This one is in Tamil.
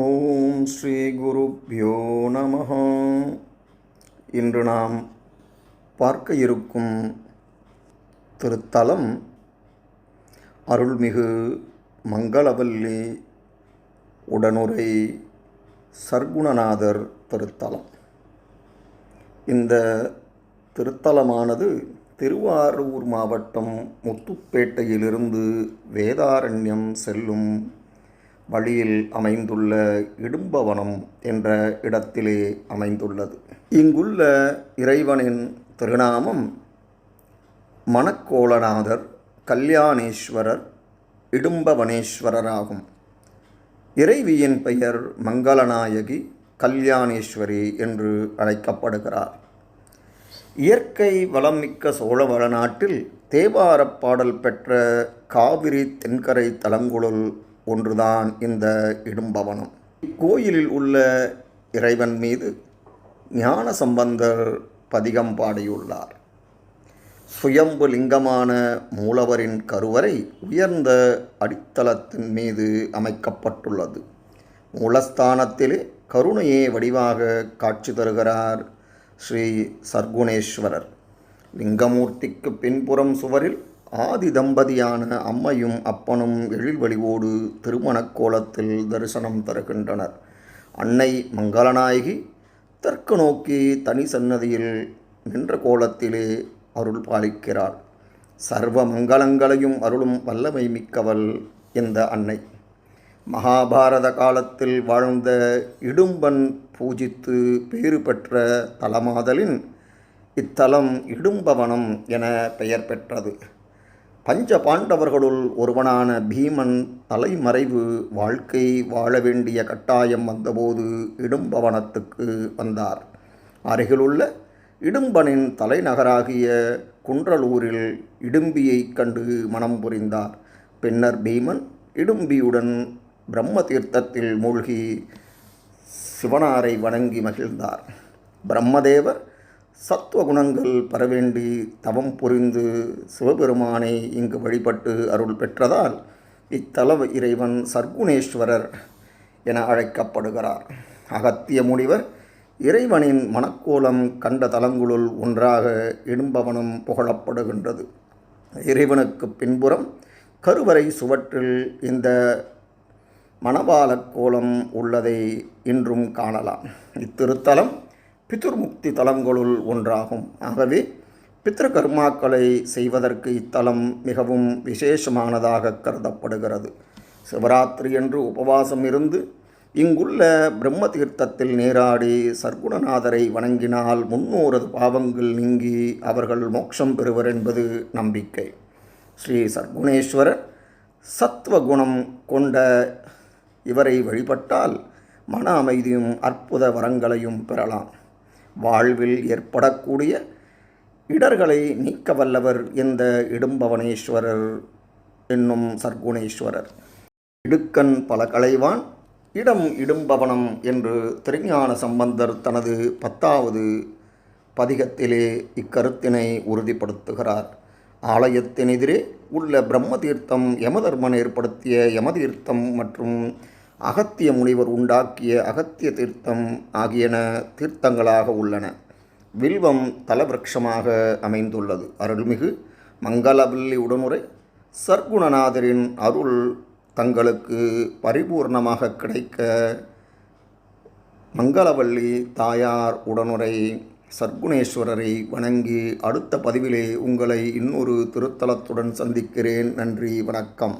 ஓம் ஸ்ரீ குருப்பியோ நம இன்று நாம் பார்க்க இருக்கும் திருத்தலம் அருள்மிகு மங்களவல்லி உடனுரை சர்க்குணநாதர் திருத்தலம். இந்த திருத்தலமானது திருவாரூர் மாவட்டம் முத்துப்பேட்டையிலிருந்து வேதாரண்யம் செல்லும் வழியில் அமைந்துள்ள இடும்பவனம் என்ற இடத்திலே அமைந்துள்ளது. இங்குள்ள இறைவனின் திருநாமம் மணக்கோலநாதர் கல்யாணேஸ்வரர் இடும்பவனேஸ்வரராகும். இறைவியின் பெயர் மங்களநாயகி கல்யாணேஸ்வரி என்று அழைக்கப்படுகிறார். இயற்கை வளமிக்க சோழ வளநாட்டில் தேவாரப் பாடல் பெற்ற காவிரி தென்கரை தலங்குழல் ஒன்றுதான் இந்த இடும்பவனம். இக்கோயிலில் உள்ள இறைவன் மீது ஞான சம்பந்தர் பதிகம் பாடியுள்ளார். சுயம்பு லிங்கமான மூலவரின் கருவறை உயர்ந்த அடித்தளத்தின் மீது அமைக்கப்பட்டுள்ளது. மூலஸ்தானத்திலே கருணையே வடிவாக காட்சி தருகிறார் ஸ்ரீ சர்க்குணேஸ்வரர். லிங்கமூர்த்திக்கு பின்புறம் சுவரில் ஆதி தம்பதியான அம்மையும் அப்பனும் எழில் வழிவோடு திருமணக் கோலத்தில் தரிசனம் தருகின்றனர். அன்னை மங்களநாயகி தெற்கு நோக்கி தனி சன்னதியில் நின்ற கோலத்திலே அருள் பாலிக்கிறாள். சர்வ மங்களங்களையும் அருளும் வல்லமை மிக்கவள் இந்த அன்னை. மகாபாரத காலத்தில் வாழ்ந்த இடும்பன் பூஜித்து பேறு பெற்ற தலமாதலின் இத்தலம் இடும்பவனம் என பெயர் பெற்றது. பஞ்ச பாண்டவர்களுள் ஒருவனான பீமன் தலைமறைவு வாழ்க்கை வாழ வேண்டிய கட்டாயம் வந்தபோது இடும்பவனத்துக்கு வந்தார். அருகிலுள்ள இடும்பனின் தலைநகராகிய குன்றலூரில் இடும்பியைக் கண்டு மனம் புரிந்தார். பின்னர் பீமன் இடும்பியுடன் பிரம்ம தீர்த்தத்தில் மூழ்கி சிவனாரை வணங்கி மகிழ்ந்தார். பிரம்மதேவர் சத்துவ குணங்கள் பெறவேண்டி தவம் புரிந்து சிவபெருமானை இங்கு வழிபட்டு அருள் பெற்றதால் இத்தல இறைவன் சர்க்குணேஸ்வரர் என அழைக்கப்படுகிறார். அகத்திய முனிவர் இறைவனின் மணக்கோலம் கண்ட தலங்களுள் ஒன்றாக இடும்பவனம் புகழப்படுகின்றது. இறைவனுக்கு பின்புறம் கருவறை சுவற்றில் இந்த மணவாளக் கோலம் உள்ளதை இன்றும் காணலாம். இத்திருத்தலம் பித்ருமுக்தி தலங்களுள் ஒன்றாகும். ஆகவே பித்ருகர்மாக்களை செய்வதற்கு இத்தலம் மிகவும் விசேஷமானதாக கருதப்படுகிறது. சிவராத்திரி என்று உபவாசம் இருந்து இங்குள்ள பிரம்ம தீர்த்தத்தில் நீராடி சர்க்குணநாதரை வணங்கினால் முன்னூறு பாவங்கள் நீங்கி அவர்கள் மோட்சம் பெறுவர் என்பது நம்பிக்கை. ஸ்ரீ சர்க்குணேஸ்வரர் சத்வகுணம் கொண்ட இவரை வழிபட்டால் மன அமைதியும் அற்புத வரங்களையும் பெறலாம். வாழ்வில் ஏற்படக்கூடிய இடர்களை நீக்க வல்லவர் இந்த இடும்பவனேஸ்வரர் என்னும் சர்க்குணேஸ்வரர். இடுக்கன் பல கலைவான் இடம் இடும்பவனம் என்று திருஞான சம்பந்தர் தனது பத்தாவது பதிகத்திலே இக்கருத்தினை உறுதிப்படுத்துகிறார். ஆலயத்தின் எதிரே உள்ள பிரம்மதீர்த்தம் யமதர்மன் ஏற்படுத்திய யமதீர்த்தம் மற்றும் அகத்திய முனிவர் உண்டாக்கிய அகத்திய தீர்த்தம் ஆகியன தீர்த்தங்களாக உள்ளன. வில்வம் தலவிருட்சமாக அமைந்துள்ளது. அருள்மிகு மங்களவில்லி உடனுரை சர்க்குணநாதரின் அருள் தங்களுக்கு பரிபூர்ணமாக கிடைக்க மங்களவல்லி தாயார் உடனுரை சர்க்குணேஸ்வரரை வணங்கி அடுத்த பதிவிலே உங்களை இன்னொரு திருத்தலத்துடன் சந்திக்கிறேன். நன்றி வணக்கம்.